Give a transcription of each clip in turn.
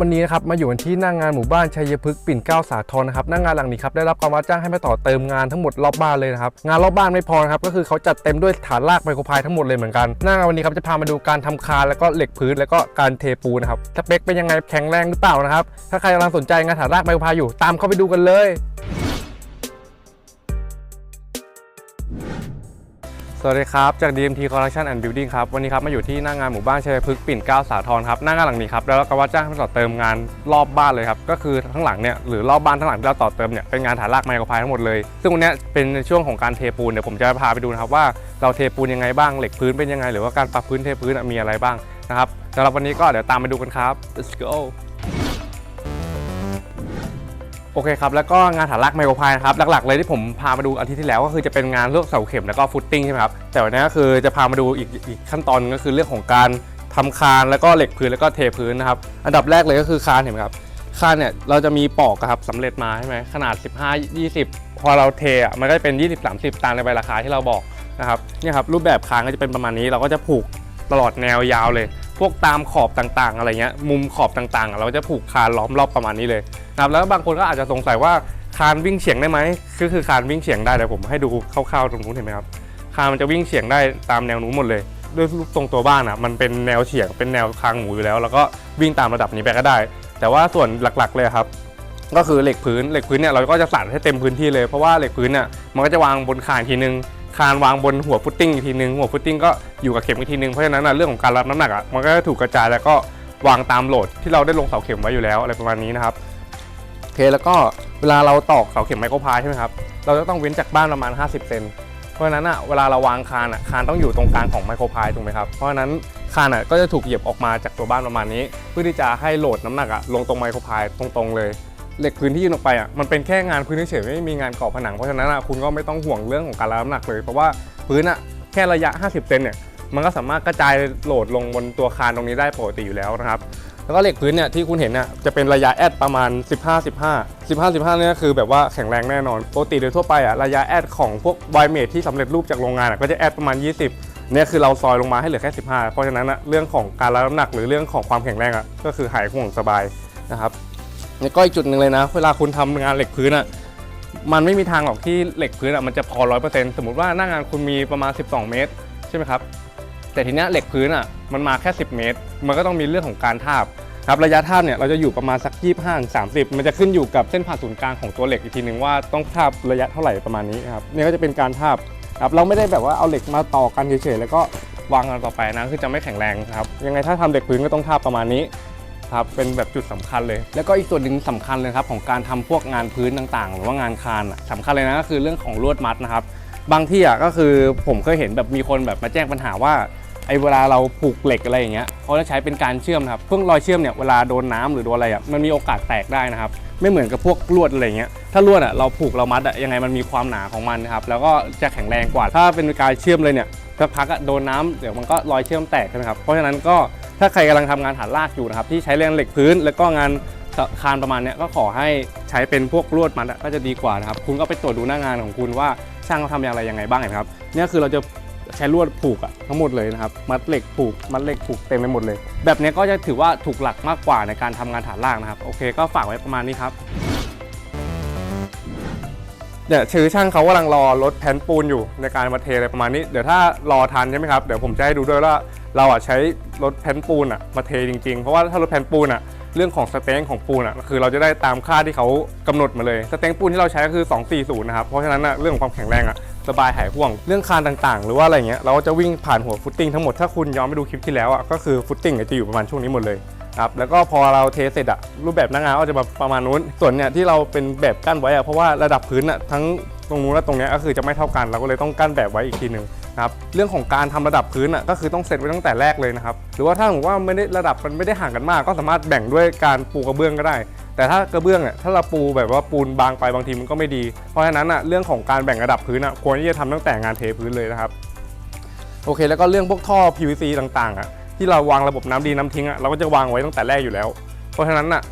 วันนี้นะครับมาอยู่กันที่หน้างงานหมู่บ้านชัยพฤกษ์ปิ่นเก้าสาทรนะครับหน้างงานหลังนี้ครับได้รับความว่าจ้างให้มาต่อเติมงานทั้งหมดรอบบ้านเลยนะครับงานรอบบ้านไม่พอนะครับก็คือเขาจัดเต็มด้วยฐานรากไมโครพายทั้งหมดเลยเหมือนกันหน้างานวันนี้ครับจะพามาดูการทำคานแล้วก็เหล็กพื้นแล้วก็การเทปูนนะครับสเปคเป็นยังไงแข็งแรงหรือเปล่านะครับถ้าใครกำลังสนใจงานฐานรากไมโครพายอยู่ตามเข้าไปดูกันเลย สวัสดีครับ จาก DMT Construction and Building ครับ วันนี้ครับมาอยู่ที่หน้างานหมู่บ้านชัยพฤกษ์ปิ่นเกล้าสาทรครับ หน้างานหลังนี้ครับ แล้วเราก็ว่าจ้างให้ต่อเติมงานรอบบ้านเลยครับ ก็คือทั้งหลังเนี่ยหรือรอบบ้านทั้งหลังที่เราต่อเติมเนี่ยเป็นงานฐานรากไมโครพายทั้งหมดเลย ซึ่งวันนี้เป็นในช่วงของการเทปูนเดี๋ยวผมจะพาไปดูนะครับว่าเราเทปูนยังไงบ้างเหล็กพื้นเป็นยังไง หรือว่าการปรับพื้นเทพื้นมีอะไรบ้างนะครับสำหรับวันนี้ก็เดี๋ยวตามไปดูกันครับ let's go โอเคครับ แล้วก็งานฐานรากไมโครพายนะครับ หลักๆเลยที่ผมพามาดูอาทิตย์ที่แล้วก็คือจะเป็นงานเรื่องเสาเข็มแล้วก็ฟุตติ้งใช่ไหมครับ แต่วันนี้ก็คือจะพามาดูอีกอีกขั้นตอนก็คือเรื่องของการทำคานแล้วก็เหล็กพื้นแล้วก็เทพื้นนะครับ อันดับแรกเลยก็คือคานเห็นไหมครับ คานเนี่ยเราจะมีปอกอะครับสำเร็จมาใช่ไหมขนาด 15 20 พอเราเทอะมันก็จะเป็น 20 30 ตามในใบราคาที่เราบอกนะครับเนี่ยครับรูปแบบคานก็จะเป็นประมาณนี้เราก็จะผูกตลอดแนวยาวเลย พวกตามขอบต่างๆ อะไรเงี้ยมุมขอบต่างๆ เราก็จะผูกคานล้อมรอบประมาณนี้เลย นะครับแล้วบางคนก็อาจจะสงสัยว่าคานวิ่งเฉียงได้ไหมก็คือคานวิ่งเฉียงได้เดี๋ยวผมให้ดูคร่าวๆตรงนู้นเห็นไหมครับคานมันจะวิ่งเฉียงได้ตามแนวนู้นหมดเลยด้วยรูปตรงตัวบ้านอะมันเป็นแนวเฉียงเป็นแนวคางหมูอยู่แล้ว แล้วก็วิ่งตามระดับนี้ไปก็ได้ แต่ว่าส่วนหลักๆเลยครับ ก็คือเหล็กพื้นเหล็กพื้นเนี่ยเราก็จะสั่นให้เต็มพื้นที่เลยเพราะว่าเหล็กพื้นเนี่ยมันก็จะวางบนคานทีนึงคานวางบนหัวฟุตติ้งอีกทีนึงหัวฟุตติ้งก็อยู่กับเข็มอีกทีนึงเพราะฉะนั้นนะเรื่องของการรับน้ำหนักอะมันก็ถูกกระจายแล้วก็วางตามโหลดที่เราได้ลงเสาเข็มไว้อยู่แล้วอะไรประมาณนี้นะครับ เคแล้วก็เวลาเราตอกเสาเข็มไมโครพายใช่ไหมครับเราจะต้องเว้นจากบ้านประมาณ 50 เซนเพราะฉะนั้นอะเวลาเราวางคานอะคานต้องอยู่ตรงกลางของไมโครพายถูกไหมครับเพราะฉะนั้นคานอะก็จะถูกเหยียบออกมาจากตัวบ้านประมาณนี้ เพื่อที่จะให้โหลดน้ำหนักอะลงตรงไมโครพายตรงๆเลยเหล็กพื้นที่ยื่นออกไปอะมันเป็นแค่งานพื้นเฉยไม่มีงานก่อผนังเพราะฉะนั้นอะคุณก็ไม่ต้องห่วงเรื่องของการรับน้ำหนักเลย เพราะว่าพื้นอะแค่ระยะ 50 เซนเนี่ยมันก็สามารถกระจายโหลดลงบนตัวคานตรงนี้ได้ปกติอยู่แล้วนะครับ แล้วก็เหล็กพื้นเนี่ยที่คุณเห็นเนี่ยจะเป็นระยะแอดประมาณ 15 15 15 15เนี่ยคือแบบว่าแข็งแรงแน่นอนปกติโดยทั่วไปอะระยะแอดของพวกไวเมทที่สำเร็จรูปจากโรงงานก็จะแอดประมาณ 20เนี่ยคือเราซอยลงมาให้เหลือแค่ 15 เพราะฉะนั้นอะเรื่องของการรับน้ำหนักหรือเรื่องของความแข็งแรงอะก็คือหายห่วงสบายนะครับแล้วก็อีกจุดหนึ่งเลยนะ เวลาคุณทำงานเหล็กพื้นอะมันไม่มีทางหรอกที่เหล็กพื้นอะมันจะพอร้อยเปอร์เซ็นต์สมมติว่าหน้างานคุณมีประมาณ 12 เมตร ใช่ไหมครับ แต่ทีเนี้ยเหล็กพื้นอะมันมาแค่ 10 เมตร มันก็ต้องมีเรื่องของการทาบครับระยะทาบเนี่ยเราจะอยู่ประมาณสัก25 30 มันจะขึ้นอยู่กับเส้นผ่าศูนย์กลางของตัวเหล็กอีกทีหนึ่งว่าต้องทาบระยะเท่าไหร่ประมาณนี้ครับเนี่ยก็จะเป็นการทาบครับเราไม่ได้แบบว่าเอาเหล็กมาต่อกันเฉยๆแล้วก็วางกันต่อไปนะคือจะไม่แข็งแรงครับยังไงถ้าทำเหล็กพื้นก็ต้องทาบประมาณนี้ครับเป็นแบบจุดสำคัญเลย แล้วก็อีกส่วนหนึ่งสำคัญเลยครับของการทำพวกงานพื้นต่างๆ หรือว่างานคานอะสำคัญเลยนะก็คือเรื่องของลวดมัดนะครับบางที่อะก็คือผมเคยเห็นแบบมีคนแบบมาแจ้งปัญหาว่า ไอเวลาเราผูกเหล็กอะไรอย่างเงี้ยเขาจะใช้เป็นการเชื่อมนะครับพวกรอยเชื่อมเนี่ยเวลาโดนน้ำหรือโดนอะไรอะมันมีโอกาสแตกได้นะครับ ไม่เหมือนกับพวกลวดอะไรเงี้ยถ้าลวดอะเราผูกเรามัดอะยังไงมันมีความหนาของมันนะครับแล้วก็จะแข็งแรงกว่า ถ้าเป็นการเชื่อมเลยเนี่ยสักพักอะโดนน้ำเดี๋ยวมันก็รอยเชื่อมแตกใช่ไหมครับเพราะฉะนั้นก็ถ้าใครกำลังทำงานฐานรากอยู่นะครับที่ใช้แรงเหล็กพื้น แล้วก็งานคานประมาณเนี้ยก็ขอให้ใช้เป็นพวกลวดมัดก็จะดีกว่านะครับคุณก็ไปตรวจดูหน้างานของคุณว่าช่างเขาทำอย่างไรยังไงบ้างนะครับเนี่ยคือเราจะ ใช้ลวดผูกอะทั้งหมดเลยนะครับ มัดเหล็กผูก มัดเหล็กผูกเต็มไปหมดเลย แบบนี้ก็จะถือว่าถูกหลักมากกว่าในการทำงานฐานล่างนะครับ โอเค ก็ฝากไว้ประมาณนี้ครับเนี่ยวชื่อช่างเขากำลังรอรถแผ่นปูนอยู่ในการมาเทอะไรประมาณนี้ เดี๋ยวถ้ารอทันใช่ไหมครับ เดี๋ยวผมจะให้ดูด้วยว่าเราอะใช้รถแผ่นปูนอะมาเทจริงๆ เพราะว่าถ้ารถแผ่นปูนอะเรื่องของสเต็งของปูนอะคือเราจะได้ตามค่าที่เขากำหนดมาเลย สเต็งปูนที่เราใช้ก็คือ 240 นะครับ เพราะฉะนั้นอะเรื่องของความแข็งแรงอะ สบายหายห่วง เรื่องคานต่างๆ หรือว่าอะไรเงี้ยเราก็จะวิ่งผ่านหัวฟุตติ้งทั้งหมดถ้าคุณย้อนไปดูคลิปที่แล้วอะก็คือฟุตติ้งจะอยู่ประมาณช่วงนี้หมดเลยครับแล้วก็พอเราเทเสร็จอะรูปแบบหน้างานก็จะมาประมาณนู้น ส่วนเนี่ยที่เราเป็นแบบกั้นไว้อะเพราะว่าระดับพื้นอะทั้งตรงนู้นและตรงเนี้ยก็คือจะไม่เท่ากันเราก็เลยต้องกั้นแบบไว้อีกทีหนึ่งนะครับเรื่องของการทำระดับพื้นอะก็คือต้องเซตไว้ตั้งแต่แรกเลยนะครับหรือว่าถ้าสมว่าไม่ได้ระดับมันไม่ได้ห่างกันมาก ก็สามารถแบ่งด้วยการปูกระเบื้องก็ได้ แต่ถ้ากระเบื้องเนี่ยถ้าเราปูแบบว่าปูนบางไปบางทีมันก็ไม่ดี เพราะฉะนั้นอะเรื่องของการแบ่งระดับพื้นอะควรที่จะทำตั้งแต่งานเทพื้นเลยนะครับโอเค แล้วก็เรื่องพวกท่อ PVC ต่างๆอะที่เราวางระบบน้ำดีน้ำทิ้งอะเราก็จะวางไว้ตั้งแต่แรกอยู่แล้ว เพราะฉะนั้นอะ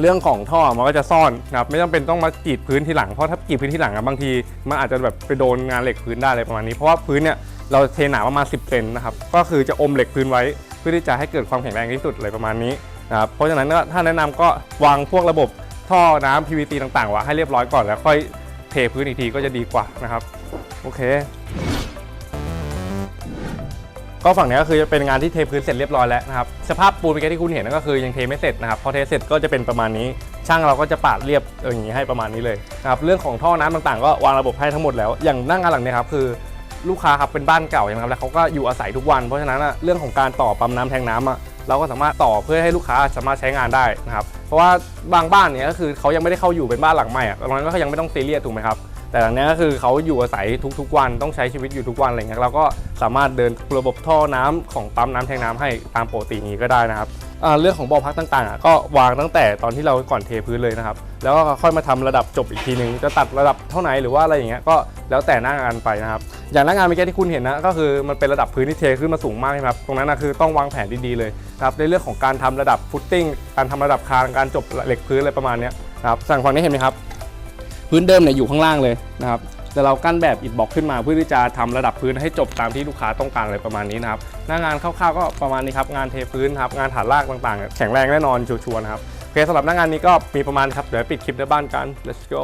เรื่องของท่อมันก็จะซ่อนนะครับไม่จำเป็นต้องมากรีดพื้นที่หลังเพราะถ้ากรีดพื้นที่หลังอะบางทีมันอาจจะแบบไปโดนงานเหล็กพื้นได้อะไรประมาณนี้ เพราะว่าพื้นเนี่ยเราเทหนาประมาณ 10 เซนนะครับก็คือจะอมเหล็กพื้นไว้ เพื่อที่จะให้เกิดความแข็งแรงที่สุดอะไรประมาณนี้ นะครับเพราะฉะนั้นก็ถ้าแนะนำก็วางพวกระบบท่อน้ำ PVC ต่างๆไว้ให้เรียบร้อยก่อนแล้วค่อยเทพื้นอีกทีก็จะดีกว่านะครับโอเค ก็ฝั่งนี้ก็คือจะเป็นงานที่เทพื้นเสร็จเรียบร้อยแล้วนะครับสภาพปูนเมื่อกี้ที่คุณเห็นนั่นก็คือยังเทไม่เสร็จนะครับพอเทเสร็จก็จะเป็นประมาณนี้ ช่างเราก็จะปาดเรียบอย่างนี้ให้ประมาณนี้เลยนะครับเรื่องของท่อน้ำต่างๆ ก็วางระบบให้ทั้งหมดแล้ว อย่างนั่งงานหลังนี้ครับคือลูกค้าครับเป็นบ้านเก่าใช่ไหมครับแล้วเขาก็อยู่อาศัยทุกวันเพราะฉะนั้นเรื่องของการต่อปั๊มน้ำแทงน้ำอะ เราก็สามารถต่อเพื่อให้ลูกค้าสามารถใช้งานได้นะครับเพราะว่าบางบ้านเนี่ยก็คือเขายังไม่ได้เข้าอยู่เป็นบ้านหลังใหม่อะตรงนั้นก็ยังไม่ต้องซีเรียสถูกไหมครับแต่หลังนี้ก็คือเขาอยู่อาศัยทุกๆวันต้องใช้ชีวิตอยู่ทุกวันอะไรเงี้ยเราก็สามารถเดินระบบท่อน้ำของปั๊มน้ำแทงน้ำให้ตามปกตินี้ก็ได้นะครับเรื่องของบ่อพักต่างๆ ก็วางตั้งแต่ตอนที่เราก่อนเทพื้นเลยนะครับ แล้วก็ค่อยมาทำระดับจบอีกทีนึง จะตัดระดับเท่าไหนหรือว่าอะไรอย่างเงี้ยก็แล้วแต่หน้างานไปนะครับ อย่างหน้างานเมื่อกี้ที่คุณเห็นนะก็คือมันเป็นระดับพื้นที่เทขึ้นมาสูงมากใช่ไหมครับ ตรงนั้นนะคือต้องวางแผนดีๆเลย นะครับในเรื่องของการทำระดับฟุตติ้งการทำระดับคานการจบเหล็กพื้นอะไรประมาณนี้นะครับสั่งฝั่งนี้เห็นไหมครับ พื้นเดิมเนี่ยอยู่ข้างล่างเลยนะครับแต่เรากั้นแบบอิฐบล็อกขึ้นมาเพื่อที่จะทำระดับพื้นให้จบตามที่ลูกค้าต้องการอะไรประมาณนี้นะครับหน้างานคร่าวๆก็ประมาณนี้ครับงานเทพื้นครับงานฐานรากต่างๆ แข็งแรงแน่นอนชัวร์ๆนะครับโอเคสำหรับหน้างานนี้ก็มีประมาณครับเดี๋ยวปิดคลิปในบ้านกัน let's go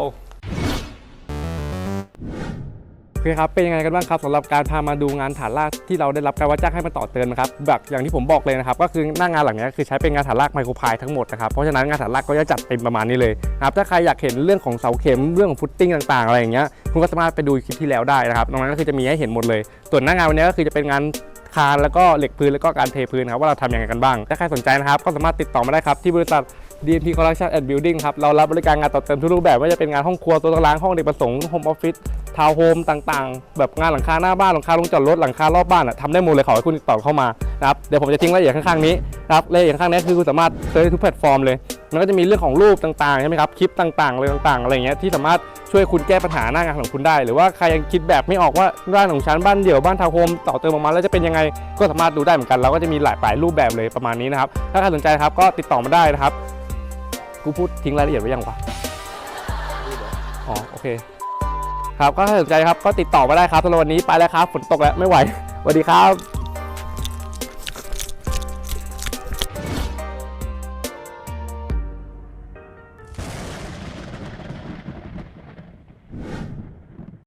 โอเคครับเป็นยังไงกันบ้างครับสำหรับการพามาดูงานฐานรากที่เราได้รับการว่าจ้างให้มาต่อเติมนะครับแบบอย่างที่ผมบอกเลยนะครับ ก็คือหน้างานหลังนี้คือใช้เป็นงานฐานรากไมโครพายทั้งหมดนะครับเพราะฉะนั้นงานฐานรากก็จะจัดเป็นประมาณนี้เลยนะครับถ้าใครอยากเห็นเรื่องของเสาเข็มเรื่องของฟุตติ้งต่าง ๆ อะไรอย่างเงี้ยคุณก็สามารถไปดูคลิปที่แล้วได้นะครับตรงนั้นก็คือจะมีให้เห็นหมดเลย ส่วนหน้างานวันนี้ก็คือจะเป็นงาน คานแล้วก็เหล็กพื้นแล้วก็การเทพื้นครับว่าเราทำยังไงกันบ้าง ถ้าใครสนใจนะครับ ก็สามารถติดต่อมาได้ครับ ที่บริษัท DNP Construction and Building ครับ เรารับบริการงานต่อเติมทุกรูปแบบ ว่าจะเป็นงานห้องครัวตัวตารางห้องเด็กประสงค์โฮมออฟฟิศทาวน์โฮมต่างๆ แบบงานหลังคาหน้าบ้านหลังคาลงจอดรถหลังคารอบบ้านอะทำได้หมดเลยขอให้คุณติดต่อเข้ามานะครับเดี๋ยวผมจะทิ้งรายละเอียดข้างๆนี้นะครับรายละเอียดข้างๆนี้คือคุณสามารถเซิร์ชทุกแพลตฟอร์มเลย มันก็จะมีเรื่องของรูปต่างๆใช่ไหมครับคลิปต่างๆอะไรต่างๆอะไรเงี้ยที่สามารถช่วยคุณแก้ปัญหาหน้างานของคุณได้ หรือว่าใครยังคิดแบบไม่ออกว่าบ้านของฉันบ้านเดี่ยวบ้านทาวน์โฮมต่อเติมออกมาแล้วจะเป็นยังไงก็สามารถดูได้เหมือนกันเราก็จะมีหลายหลายรูปแบบเลยประมาณนี้นะครับถ้าใครสนใจครับก็ติดต่อมาได้นะครับกูพูดทิ้งรายละเอียดไว้ยังวะอ๋อโอเค ครับก็ถ้าสนใจครับก็ติดต่อมาได้ครับสำหรับวันนี้ไปแล้วครับฝนตกแล้วไม่ไหวสวัสดีครับ